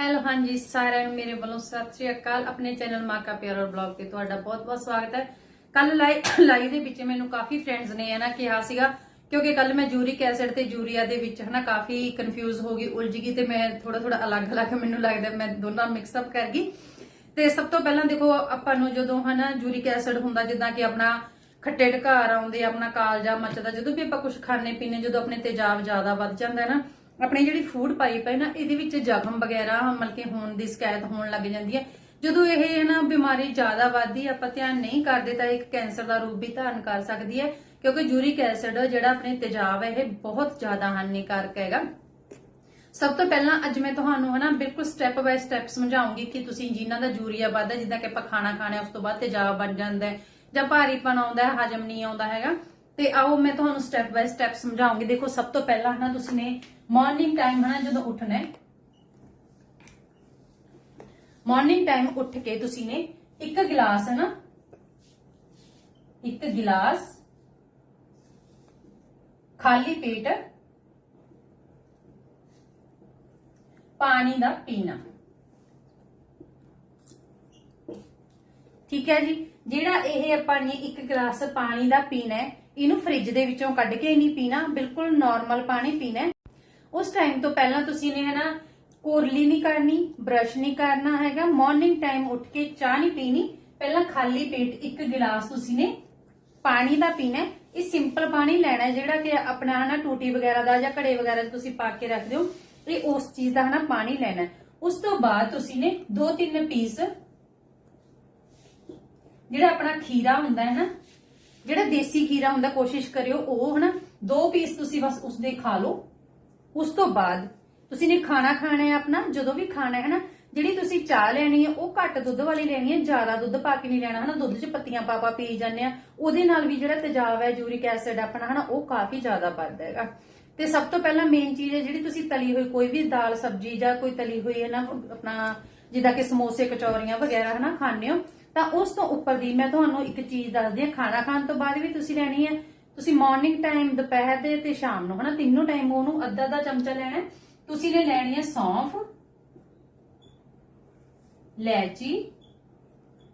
Hello, ਹਾਂਜੀ, ਸਾਰਿਆਂ ਨੂੰ ਮੇਰੇ ਵੱਲੋਂ ਸਤਿ ਸ਼੍ਰੀ ਅਕਾਲ। ਆਪਣੇ ਚੈਨਲ ਮਾਕਾ ਪਿਆਰ ਔਰ ਬਲੌਗ ਤੇ ਤੁਹਾਡਾ ਬਹੁਤ-ਬਹੁਤ ਸਵਾਗਤ ਹੈ। ਕੱਲ ਲਾਈਵ ਦੇ ਵਿੱਚ ਮੈਨੂੰ ਕਾਫੀ ਫਰੈਂਡਸ ਨੇ ਹਨਾ ਕਿਹਾ ਸੀਗਾ, ਕਿਉਂਕਿ ਕੱਲ ਮੈਂ ਜੂਰਿਕ ਐਸਿਡ ਤੇ ਯੂਰੀਆ ਦੇ ਵਿੱਚ ਹਨਾ ਕਾਫੀ ਕਨਫਿਊਜ਼ ਹੋ ਗਈ, ਉਲਝ ਗਈ ਤੇ ਮੈਂ ਥੋੜਾ ਥੋੜਾ ਅਲੱਗ-ਅਲੱਗ ਮੈਨੂੰ ਲੱਗਦਾ ਮੈਂ ਦੋਨਾਂ ਮਿਕਸ ਅਪ ਕਰ ਗਈ। ਤੇ ਸਭ ਤੋਂ ਪਹਿਲਾਂ ਦੇਖੋ, ਆਪਾਂ ਨੂੰ ਜਦੋਂ ਹਨਾ ਯੂਰਿਕ ਐਸਿਡ ਹੁੰਦਾ, ਜਿੱਦਾਂ ਕਿ ਆਪਣਾ ਖੱਟੇ ਢਕਾਰ ਆਉਂਦੇ, ਆਪਣਾ ਕਾਲਜਾ ਮੱਚਦਾ, ਜਦੋਂ ਵੀ ਆਪਾਂ ਕੁਝ ਖਾਣੇ ਪੀਣੇ ਜਦੋਂ ਆਪਣੇ ਤੇਜ਼ਾਬ ਜ਼ਿਆਦਾ ਵੱਧ ਜਾਂਦਾ ਹੈ ਨਾ ਆਪਣੀ ਜਿਹੜੀ ਫੂਡ ਪਾਈਪ ਹੈ ਨਾ, ਇਹਦੇ ਵਿੱਚ ਜ਼ਖਮ ਵਗੈਰਾ, ਮਤਲਬ ਕਿ ਹੋਣ ਦੀ ਸ਼ਿਕਾਇਤ ਹੋਣ ਲੱਗ ਜਾਂਦੀ ਹੈ। ਜਦੋਂ ਇਹ ਨਾ ਬਿਮਾਰੀ ਜ਼ਿਆਦਾ ਵੱਧਦੀ, ਆਪਾਂ ਧਿਆਨ ਨਹੀਂ ਕਰਦੇ, ਤਾਂ ਇੱਕ ਕੈਂਸਰ ਦਾ ਰੂਪ ਵੀ ਧਾਰਨ ਕਰ ਸਕਦੀ ਹੈ, ਕਿਉਂਕਿ ਯੂਰਿਕ ਐਸਿਡ ਜਿਹੜਾ ਆਪਣੇ ਤੇਜ਼ਾਬ ਹੈ, ਇਹ ਬਹੁਤ ਜ਼ਿਆਦਾ ਹਾਨੀਕਾਰਕ ਹੈਗਾ। ਸਭ ਤੋਂ ਪਹਿਲਾਂ ਅੱਜ ਮੈਂ ਤੁਹਾਨੂੰ ਹਨਾ, ਬਿਲਕੁਲ ਸਟੈਪ ਬਾਈ ਸਟੈਪ ਸਮਝਾਉਂਗੀ ਕਿ ਤੁਸੀਂ ਜਿਨ੍ਹਾਂ ਦਾ ਯੂਰੀਆ ਵੱਧਦਾ, ਜਿੱਦਾਂ ਕਿ ਆਪਾਂ ਖਾਣਾ ਖਾਣਾ ਉਸ ਤੋਂ ਬਾਅਦ ਤੇਜ਼ਾਬ ਬਣ ਜਾਂਦਾ ਹੈ, ਜਾਂ ਭਾਰੀਪਨ ਆਉਂਦਾ ਹੈ, ਹਜਮ ਨਹੀਂ ਆਉਂਦਾ ਹੈਗਾ। ਤੇ ਆਓ ਮੈਂ ਤੁਹਾਨੂੰ ਸਟੈਪ ਬਾਈ ਸਟੈਪ ਸਮਝਾਉਂਗੀ। ਦੇਖੋ, ਸਭ ਤੋਂ ਪਹਿਲਾਂ ਹਨਾ, ਤੁਸੀਂ ਨੇ ਮਾਰਨਿੰਗ ਟਾਈਮ ਹਨਾ, ਜਦੋਂ ਉੱਠਣਾ ਹੈ। ਮਾਰਨਿੰਗ ਟਾਈਮ ਉੱਠ ਕੇ ਤੁਸੀਂ ਨੇ ਇੱਕ ਗਿਲਾਸ ਹੈ ਨਾ ਇੱਕ ਗਿਲਾਸ ਖਾਲੀ ਪੇਟ ਪਾਣੀ ਦਾ ਪੀਣਾ। ਠੀਕ ਹੈ ਜੀ? ਜਿਹੜਾ ਇਹ ਆਪਾਂ ਨੇ ਇੱਕ ਗਲਾਸ ਪਾਣੀ ਦਾ ਪੀਣਾ ਹੈ ਇਹਨੂੰ ਫ੍ਰਿਜ ਦੇ ਵਿੱਚੋਂ ਕੱਢ ਕੇ ਨਹੀਂ ਪੀਣਾ, ਬਿਲਕੁਲ ਨਾਰਮਲ ਪਾਣੀ ਪੀਣਾ ਉਸ ਟਾਈਮ ਤੋਂ ਪਹਿਲਾਂ ਤੁਸੀਂ ਨੇ ਹਨਾ ਕੋਰਲੀ ਨਹੀਂ ਕਰਨੀ ਬ੍ਰਸ਼ ਨਹੀਂ ਕਰਨਾ ਹੈਗਾ ਮਾਰਨਿੰਗ ਟਾਈਮ ਉੱਠ ਕੇ ਚਾਹ ਨਹੀਂ ਪੀਣੀ, ਪਹਿਲਾਂ ਖਾਲੀ ਪੇਟ ਇੱਕ ਗਿਲਾਸ ਤੁਸੀਂ ਨੇ ਪਾਣੀ ਦਾ ਪੀਣਾ ਇਹ ਸਿੰਪਲ ਪਾਣੀ ਲੈਣਾ ਜਿਹੜਾ ਕਿ ਆਪਣਾ ਹਨਾ ਟੂਟੀ ਵਗੈਰਾ ਦਾ ਜਾਂ ਘੜੇ ਵਗੈਰਾ ਤੁਸੀਂ ਪਾ ਕੇ ਰੱਖਦੇ ਹੋ ਇਹ ਉਸ ਚੀਜ਼ ਦਾ ਹਨਾ ਪਾਣੀ ਲੈਣਾ ਉਸ ਤੋਂ ਬਾਅਦ ਤੁਸੀਂ ਨੇ ਦੋ ਤਿੰਨ ਪੀਸ ਜਿਹੜਾ ਆਪਣਾ ਖੀਰਾ ਹੁੰਦਾ ਹੈ ਨਾ ਜਿਹੜਾ ਦੇਸੀ ਖੀਰਾ ਹੁੰਦਾ, ਕੋਸ਼ਿਸ਼ ਕਰਿਓ ਉਹ ਹਨਾ, ਦੋ ਪੀਸ ਤੁਸੀਂ ਬਸ ਉਸ ਦੇ ਖਾ ਲਓ। ਉਸ ਤੋਂ ਬਾਅਦ ਤੁਸੀਂ ਨੇ ਖਾਣਾ ਖਾਣਾ ਹੈ ਆਪਣਾ, ਜਦੋਂ ਵੀ ਖਾਣਾ ਹੈ ਨਾ ਜਿਹੜੀ ਤੁਸੀਂ ਚਾਹ ਲੈਣੀ ਹੈ, ਉਹ ਘੱਟ ਦੁੱਧ ਵਾਲੀ ਲੈਣੀ ਹੈ, ਜ਼ਿਆਦਾ ਦੁੱਧ ਪਾ ਕੇ ਨਹੀਂ ਲੈਣਾ ਹਨਾ, ਦੁੱਧ 'ਚ ਪੱਤੀਆਂ ਪਾ ਪਾ ਪੀ ਜਾਂਦੇ ਆ ਉਹਦੇ ਨਾਲ ਵੀ ਜਿਹੜਾ ਤੇਜ਼ਾਬ ਹੈ, ਯੂਰਿਕ ਐਸਿਡ ਆਪਣਾ ਹਨਾ, ਉਹ ਕਾਫੀ ਜ਼ਿਆਦਾ ਵੱਧਦਾ ਹੈਗਾ। ਤੇ ਸਭ ਤੋਂ ਪਹਿਲਾਂ ਮੇਨ ਚੀਜ਼ ਹੈ ਜਿਹੜੀ ਤੁਸੀਂ ਤਲੀ ਹੋਈ ਕੋਈ ਵੀ ਦਾਲ, ਸਬਜ਼ੀ ਜਾਂ ਕੋਈ ਤਲੀ ਹੋਈ ਹੈ ਨਾ, ਆਪਣਾ ਜਿੱਦਾਂ ਕਿ ਸਮੋਸੇ, ਕਚੌਰੀਆਂ ਵਗੈਰਾ ਹਨਾ ਖਾਣੇ ਹੋ। ਤਾਂ ਉਸ ਤੋਂ ਉੱਪਰ ਦੀ ਮੈਂ ਤੁਹਾਨੂੰ ਇੱਕ ਚੀਜ਼ ਦੱਸਦੀ ਹਾਂ, ਖਾਣਾ ਖਾਣ ਤੋਂ ਬਾਅਦ ਵੀ ਤੁਸੀਂ ਲੈਣੀ ਹੈ। ਤੁਸੀਂ ਮਾਰਨਿੰਗ ਟਾਈਮ ਦੁਪਹਿਰ ਦੇ ਤੇ ਸ਼ਾਮ ਨੂੰ, ਹਨਾ? ਤਿੰਨੋਂ ਟਾਈਮ ਉਹਨੂੰ ਅੱਧਾ ਅੱਧਾ ਚਮਚਾ ਲੈਣਾ ਤੁਸੀਂ ਨੇ ਲੈਣੀ ਹੈ ਸੌਂਫ, ਇਲਾਇਚੀ,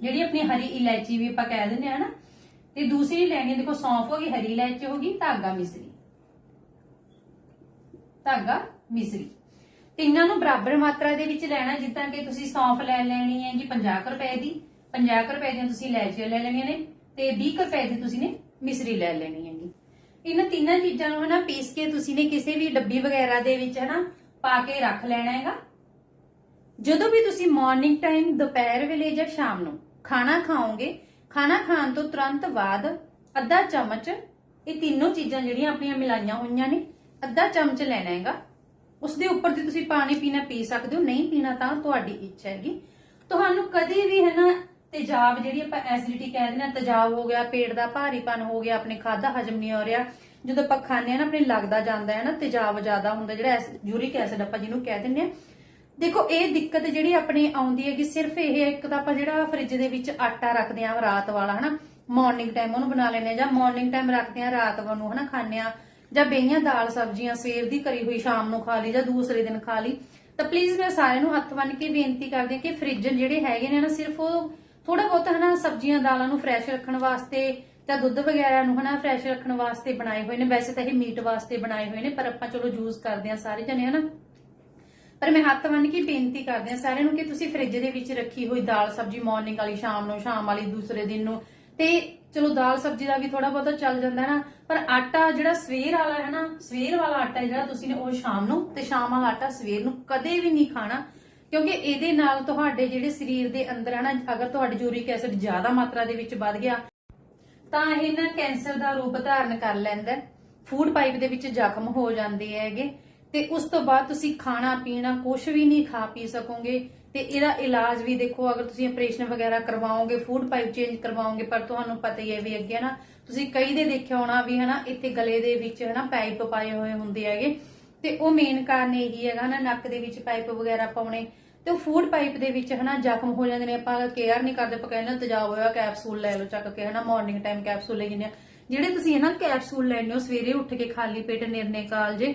ਜਿਹੜੀ ਆਪਣੀ ਹਰੀ ਇਲਾਇਚੀ ਵੀ ਆਪਾਂ ਕਹਿ ਦਿੰਦੇ ਆ ਨਾ ਤੇ ਦੂਸਰੀ ਲੈਣੀ ਹੈ, ਦੇਖੋ, ਸੌਂਫ ਹੋ ਗਈ, ਹਰੀ ਇਲਾਇਚੀ ਹੋ ਗਈ, ਧਾਗਾ ਮਿਸਰੀ। ਧਾਗਾ ਮਿਸਰੀ। ਤਿੰਨਾਂ ਨੂੰ ਬਰਾਬਰ ਮਾਤਰਾ ਦੇ ਵਿੱਚ ਲੈਣਾ ਜਿੱਦਾਂ ਕਿ ਤੁਸੀਂ ਸੌਂਫ ਲੈ ਲੈਣੀ ਹੈ ਜੀ 50 ਕੁ ਰੁਪਏ ਦੀ। 50 ਕੁ ਰੁਪਏ ਦੀਆਂ ਤੁਸੀਂ ਇਲਾਇਚੀਆਂ ਲੈ ਲੈਣੀਆਂ ਨੇ ਤੇ 20 ਕੁ ਰੁਪਏ ਦੀ ਤੁਸੀਂ ਨੇ ਮਿਸਰੀ ਲੈ ਲੈਣੀ ਹੈਗੀ। ਇਹਨਾਂ ਤਿੰਨਾਂ ਚੀਜ਼ਾਂ ਨੂੰ ਹਨਾ ਪੀਸ ਕੇ ਤੁਸੀਂ ਨੇ ਕਿਸੇ ਵੀ ਡੱਬੀ ਵਗੈਰਾ ਦੇ ਵਿੱਚ ਹਨਾ ਪਾ ਕੇ ਰੱਖ ਲੈਣਾ ਹੈਗਾ। ਜਦੋਂ ਵੀ ਤੁਸੀਂ ਮਾਰਨਿੰਗ ਟਾਈਮ ਦੁਪਹਿਰ ਵੇਲੇ ਜਾਂ ਸ਼ਾਮ ਨੂੰ ਖਾਣਾ ਖਾਓਗੇ, ਖਾਣਾ ਖਾਣ ਤੋਂ ਤੁਰੰਤ ਬਾਅਦ ਅੱਧਾ ਚਮਚ ਇਹ ਤਿੰਨੋਂ ਚੀਜ਼ਾਂ ਜਿਹੜੀਆਂ ਆਪਣੀਆਂ ਮਿਲਾਈਆਂ ਹੋਈਆਂ ਨੇ, ਅੱਧਾ ਚਮਚ ਲੈਣਾ ਹੈਗਾ। ਉਸ ਦੇ ਉੱਪਰ ਦੀ ਤੁਸੀਂ ਪਾਣੀ ਪੀਣਾ ਪੀ ਸਕਦੇ ਹੋ, ਨਹੀਂ ਪੀਣਾ ਤਾਂ ਤੁਹਾਡੀ ਇੱਛਾ ਹੈਗੀ। ਤੁਹਾਨੂੰ ਕਦੇ ਵੀ ਹੈ ਨਾ ਤੇਜ਼ਾਬ ਜਿਹੜੀ ਆਪਾਂ ਐਸਿਡਿਟੀ ਕਹਿ ਆ ਤੇਜ਼ਾਬ ਹੋ ਗਿਆ, ਪੇਟ ਦਾ ਭਾਰੀਪਨ ਹੋ ਗਿਆ, ਆਪਣੇ ਖਾਦਾ ਹਜਮ ਨਹੀਂ ਹੋ ਰਿਹਾ, ਜਦੋਂ ਆਪਾਂ ਖਾਂਦੇ ਆ ਨਾ, ਆਪਣੇ ਲੱਗਦਾ ਜਾਂਦਾ ਹੈ ਨਾ ਤੇਜ਼ਾਬ ਜ਼ਿਆਦਾ ਹੁੰਦਾ, ਜਿਹੜਾ ਯੂਰਿਕ ਐਸਿਡ ਆਪਾਂ ਜਿਹਨੂੰ ਕਹਿ ਦਿੰਦੇ ਆ ਦੇਖੋ, ਇਹ ਦਿੱਕਤ ਜਿਹੜੀ ਆਪਣੀ ਆਉਂਦੀ ਹੈਗੀ, ਸਿਰਫ ਇਹ ਇੱਕ ਤਾਂ ਆਪਾਂ ਜਿਹੜਾ ਫ੍ਰਿਜ ਦੇ ਵਿੱਚ ਆਟਾ ਰੱਖਦੇ ਆ ਰਾਤ ਵਾਲਾ, ਹਨਾ ਮਾਰਨਿੰਗ ਟਾਈਮ ਉਹਨੂੰ ਬਣਾ ਲੈਂਦੇ ਆ ਜਾਂ ਮਾਰਨਿੰਗ ਟਾਈਮ ਰੱਖਦੇ ਆ ਰਾਤ ਨੂੰ ਹਨਾ, ਖਾਂਦੇ ਆ ਜਾਂ ਬੇਈਆਂ ਦਾਲ ਸਬਜ਼ੀਆਂ ਸਵੇਰ ਦੀ ਕਰੀ ਹੋਈ, ਸ਼ਾਮ ਨੂੰ ਖਾ ਲਈ, ਜਾਂ ਦੂਸਰੇ ਦਿਨ ਖਾ ਲਈ। ਤਾਂ ਪਲੀਜ਼ ਮੈਂ ਸਾਰਿਆਂ ਨੂੰ ਹੱਥ ਬੰਨ ਕੇ ਬੇਨਤੀ ਕਰਦੀ ਹਾਂ ਕਿ ਫ੍ਰਿਜ ਜਿਹੜੇ ਹੈਗੇ ਨੇ ਨਾ, ਸਿਰਫ ਉਹ ਥੋੜਾ ਬਹੁਤ ਹਨਾ ਸਬਜ਼ੀਆਂ, ਦਾਲਾਂ ਨੂੰ ਫਰੈਸ਼ ਰੱਖਣ ਵਾਸਤੇ ਜਾਂ ਦੁੱਧ ਵਗੈਰਾ ਨੂੰ ਹਨਾ ਫਰੈਸ਼ ਰੱਖਣ ਵਾਸਤੇ ਬਣਾਏ ਹੋਏ ਨੇ। ਵੈਸੇ ਤਾਂ ਇਹ ਮੀਟ ਵਾਸਤੇ ਬਣਾਏ ਹੋਏ ਨੇ, ਪਰ ਆਪਾਂ ਚਲੋ ਯੂਜ਼ ਕਰਦੇ ਆ ਸਾਰੇ ਜਣੇ ਹਨਾ। ਪਰ ਮੈਂ ਹੱਥ ਬੰਨ ਕੇ ਬੇਨਤੀ ਕਰਦੇ ਆ ਸਾਰਿਆਂ ਨੂੰ ਕਿ ਤੁਸੀਂ ਫ੍ਰਿਜ ਦੇ ਵਿੱਚ ਰੱਖੀ ਹੋਈ ਦਾਲ ਸਬਜ਼ੀ ਮਾਰਨਿੰਗ ਵਾਲੀ, ਸ਼ਾਮ ਨੂੰ, ਸ਼ਾਮ ਵਾਲੀ, ਦੂਸਰੇ ਦਿਨ ਨੂੰ। ਤੇ ਚਲੋ ਦਾਲ ਸਬਜ਼ੀ ਦਾ ਵੀ ਥੋੜਾ ਬਹੁਤਾ ਚੱਲ ਜਾਂਦਾ ਹੈ ਨਾ ਪਰ ਆਟਾ ਜਿਹੜਾ ਸਵੇਰ ਵਾਲਾ ਹੈ ਨਾ, ਸਵੇਰ ਵਾਲਾ ਆਟਾ ਜਿਹੜਾ ਤੁਸੀਂ ਨੇ ਉਹ ਸ਼ਾਮ ਨੂੰ ਤੇ ਸ਼ਾਮ ਵਾਲਾ ਆਟਾ ਸਵੇਰ ਨੂੰ ਕਦੇ ਵੀ ਨਹੀਂ ਖਾਣਾ। ਕਿਉਂਕਿ ਇਹਦੇ ਨਾਲ ਤੁਹਾਡੇ ਜਿਹੜੇ ਸਰੀਰ ਦੇ ਅੰਦਰ ਹੈ ਨਾ ਅਗਰ ਤੁਹਾਡੇ ਯੂਰਿਕ ਐਸਿਡ ਜ਼ਿਆਦਾ ਮਾਤਰਾ ਦੇ ਵਿੱਚ ਵੱਧ ਗਿਆ, ਤਾਂ ਇਹ ਨਾ ਕੈਂਸਰ ਦਾ ਰੂਪ ਧਾਰਨ ਕਰ ਲੈਂਦਾ ਫੂਡ ਪਾਈਪ ਦੇ ਵਿੱਚ ਜ਼ਖਮ ਹੋ ਜਾਂਦੇ ਹੈਗੇ, ਤੇ ਉਸ ਤੋਂ ਬਾਅਦ ਤੁਸੀਂ ਖਾਣਾ, ਪੀਣਾ ਕੁਝ ਵੀ ਨਹੀਂ ਖਾ ਪੀ ਸਕੋਗੇ, ਤੇ ਇਹਦਾ ਇਲਾਜ ਵੀ ਦੇਖੋ, ਅਗਰ ਤੁਸੀਂ ਆਪਰੇਸ਼ਨ ਵਗੈਰਾ ਕਰਵਾਓਗੇ, ਫੂਡ ਪਾਈਪ ਚੇਂਜ ਕਰਵਾਓਗੇ, ਪਰ ਤੁਹਾਨੂੰ ਪਤਾ ਹੀ ਹੈ ਵੀ ਅੱਗੇ ਨਾ, ਤੁਸੀਂ ਕਈ ਦੇ ਦੇਖਿਆ ਹੋਣਾ ਵੀ ਹਨਾ, ਇੱਥੇ ਗਲੇ ਦੇ ਵਿੱਚ ਹਨਾ ਪਾਈਪ ਪਾਏ ਹੋਏ ਹੁੰਦੇ ਹੈਗੇ ਤੇ ਉਹ ਮੇਨ ਕਾਰਨ ਇਹੀ ਹੈਗਾ ਨਾ, ਨੱਕ ਦੇ ਵਿੱਚ ਪਾਈਪ ਵਗੈਰਾ ਪਾਉਣੇ ਤੇ ਉਹ ਫੂਡ ਪਾਈਪ ਦੇ ਵਿੱਚ ਹਨਾ ਜ਼ਖਮ ਹੋ ਜਾਂਦੇ ਨੇ, ਆਪਾਂ ਕੇਅਰ ਨਹੀਂ ਕਰਦੇ, ਆਪਾਂ ਕਹਿੰਦੇ ਤੇਜ਼ਾਬ ਹੋਇਆ ਕੈਪਸੂਲ ਲੈ ਲਓ ਚੱਕ ਕੇ ਹਨਾ ਮਾਰਨਿੰਗ ਟਾਈਮ ਕੈਪਸੂਲ ਲੈ ਜਾਂਦੇ ਜਿਹੜੇ ਤੁਸੀਂ ਇਹਨਾਂ ਕੈਪਸੂਲ ਲੈਣੇ ਹੋ, ਸਵੇਰੇ ਉੱਠ ਕੇ ਖਾਲੀ ਪੇਟ ਨਿਰਨੇ ਕਾਲਜੇ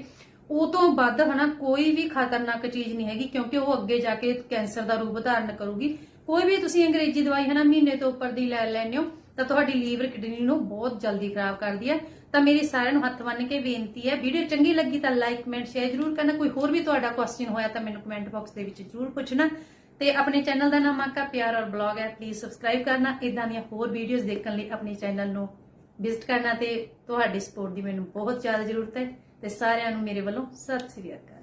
ਉਹ ਤੋਂ ਵੱਧ ਹਨਾ ਕੋਈ ਵੀ ਖਤਰਨਾਕ ਚੀਜ਼ ਨਹੀਂ ਹੈਗੀ, ਕਿਉਂਕਿ ਉਹ ਅੱਗੇ ਜਾ ਕੇ ਕੈਂਸਰ ਦਾ ਰੂਪ ਧਾਰਨ ਕਰੂਗੀ। ਕੋਈ ਵੀ ਤੁਸੀਂ ਅੰਗਰੇਜ਼ੀ ਦਵਾਈ ਹਨਾ ਮਹੀਨੇ ਤੋਂ ਉੱਪਰ ਦੀ ਲੈ ਲੈਂਦੇ ਹੋ ਤਾਂ ਤੁਹਾਡੀ ਲੀਵਰ ਕਿਡਨੀ ਨੂੰ ਬਹੁਤ ਜਲਦੀ ਖਰਾਬ ਕਰਦੀ ਹੈ। ਤਾਂ ਮੇਰੀ ਸਾਰਿਆਂ ਨੂੰ ਹੱਥ ਬੰਨ੍ਹ ਕੇ ਬੇਨਤੀ ਹੈ, ਵੀਡੀਓ ਚੰਗੀ ਲੱਗੀ ਤਾਂ ਲਾਈਕ ਕਮੈਂਟ ਸ਼ੇਅਰ ਜ਼ਰੂਰ ਕਰਨਾ। ਕੋਈ ਹੋਰ ਵੀ ਤੁਹਾਡਾ ਕੁਐਸਚਨ ਹੋਇਆ ਤਾਂ ਮੈਨੂੰ ਕਮੈਂਟ ਬਾਕਸ ਦੇ ਵਿੱਚ ਜ਼ਰੂਰ ਪੁੱਛਣਾ। ਤੇ ਆਪਣੇ ਚੈਨਲ ਦਾ ਨਾਮ ਆਕਾ ਪਿਆਰ ਔਰ ਬਲੌਗ ਹੈ ਪਲੀਜ਼ ਸਬਸਕ੍ਰਾਈਬ ਕਰਨਾ। ਇਦਾਂ ਦੀਆਂ ਹੋਰ ਵੀਡੀਓਜ਼ ਦੇਖਣ ਲਈ ਆਪਣੇ ਚੈਨਲ ਨੂੰ ਵਿਜ਼ਿਟ ਕਰਨਾ ਤੇ ਤੁਹਾਡੀ ਸਪੋਰਟ ਦੀ ਮੈਨੂੰ ਬਹੁਤ ਜ਼ਿਆਦਾ ਜ਼ਰੂਰਤ ਹੈ। ਤੇ ਸਾਰਿਆਂ ਨੂੰ ਮੇਰੇ ਵੱਲੋਂ ਸਤਿ ਸ੍ਰੀ ਅਕਾਲ।